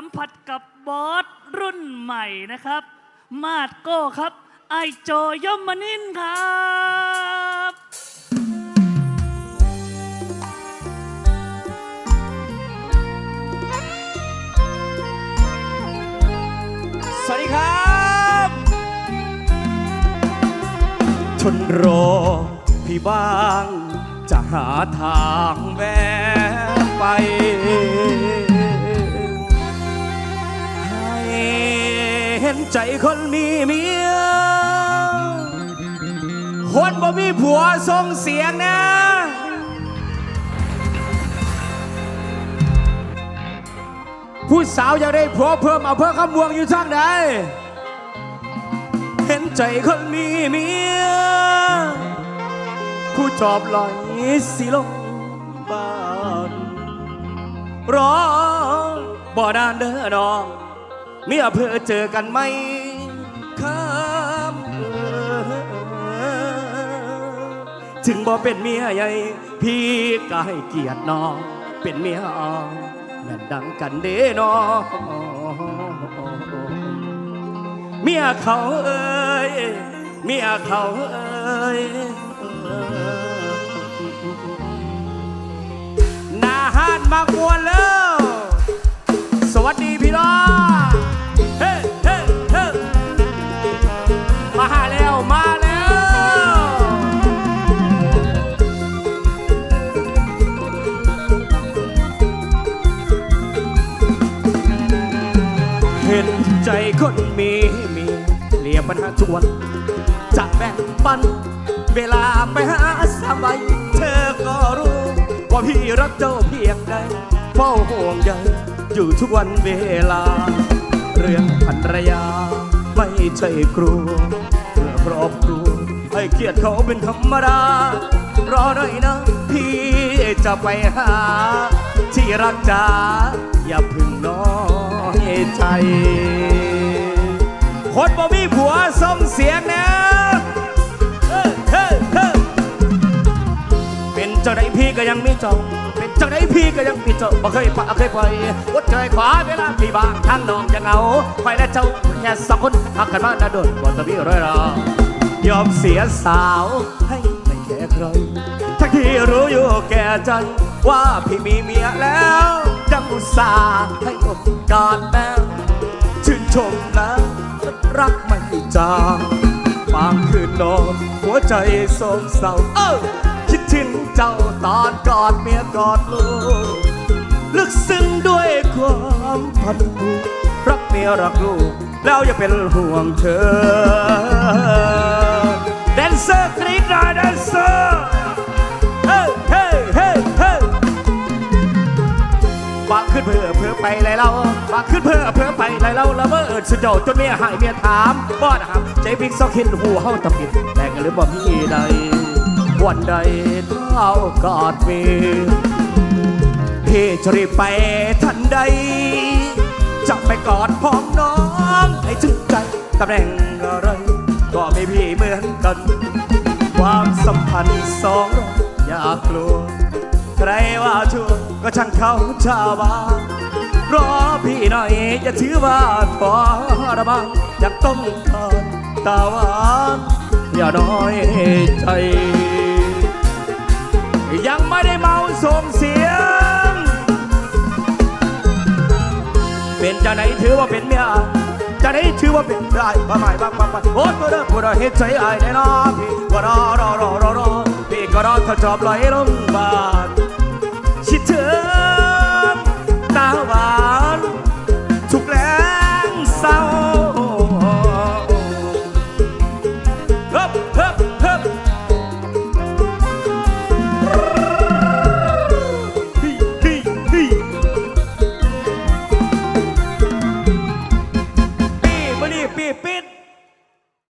สัมผัสกับบอสรุ่นใหม่นะครับ มาดโก้ครับ ไอโจยมนินครับสวัสดีครับทนรอพี่บ้างจะหาทางแว ใจคนมีเมีย คนบ่มีผัวส่งเสียงนะผู้สาวอยากได้ผัวเพิ่มเอาเพิ่มคำบวงอยู่ทางใดเห็นใจคนมีเมีย ผู้จอบลอยสิลงบ้านรอบ่นานเด้อน้อง เมียเพื่อเจอกันไหมครับถึงบ่เป็นเมียใหญ่ พี่ก็ให้เกียรติน้อง เป็นเมียอ่อนแม่นดังกันเด้น้องเมียเขาเอ้ยเมียเขาเอ้ยนาหานมากวนแล้ว สวัสดีพี่น้อง มาแล้ว เห็นใจคนมีมีเรียบปัญหาทุกวัน จะแบ่งปัน เวลาไปหาสบายเธอก็รู้ ว่าพี่รักเจ้าเพียงใดเฝ้าห่วงใยอยู่ทุกวันเวลา เรื่องภรรยาไม่ใช่กลัวเพื่อคร รอบครัวให้เกียรติเขาเป็นธรรมดารอหน่อยนะ พี่จะไปหา ที่รักจ๋าอย่าพึ่งน้อยใจคนบ่มี ก็ยังมีเจ้าเป็นเจ้าไหนพี่ก็ยังมีเจ้าบ่เคยปะเคยปล่อยอดเคยขวาเวลาพี่บางทางน้องยังเอาไปและเจ้าแค่สองคนหักกันมานาโดนบ่ตะบี้ร้อยรอยอมเสียสาวให้ไม่แค่ใครทั้งที่รู้อยู่แก่ใจว่าพี่มีเมียแล้วยังอุตส่าห์ให้โอกาสแล้วชื่นชมแล้วรักไม่จางบางคืนนอนหัวใจโศกเศร้าเออ คิดถึงเจ้าตอนกอดเมียกอดลูกลึกซึ้งด้วยความพันผูกรักเมียรักลูก แล้วอย่าเป็นห่วงเธอแดนเซอร์กรี๊ดหน่อยแดนเซอร์เฮ้เฮ้เฮ้เฮ้บางขึ้นเพื่อเพื่อไปไรเราบางขึ้นเพื่อเพื่อไปไรเราและเมื่ออดสุดยอดจนเมียหายเมียถามบ่นะครับใจพิกซอกคินหูเฮาตะปิดแต่งกันหรือบ่มีใด วันใดเท้ากอดเมีพี่จะรีบไปทันใด จะไปกอดพ้อมน้องให้ถึงใจตำแหน่งอะไรก็ไม่พี่เหมือนกัน ความสัมพันธ์สองเราอย่ากลัว ใครว่าชั่วก็ช่างเขาชาวบ้านรอพี่หน่อยอย่าถือว่าทรมานอยากต้องทานตาหวานอย่าน้อยใจ ส่งเสียง เป็นจะไหนถือว่าเป็นเมียจะไหนถือว่าเป็นได้บ้าไม่บ้าบ้าบ้าโอ้ตัวเด้อผู้ใดเห็นใจอายแน่นอนพี่ก็รอรอรอรอรอพี่ก็รอถ้าชอบไหลลงบาน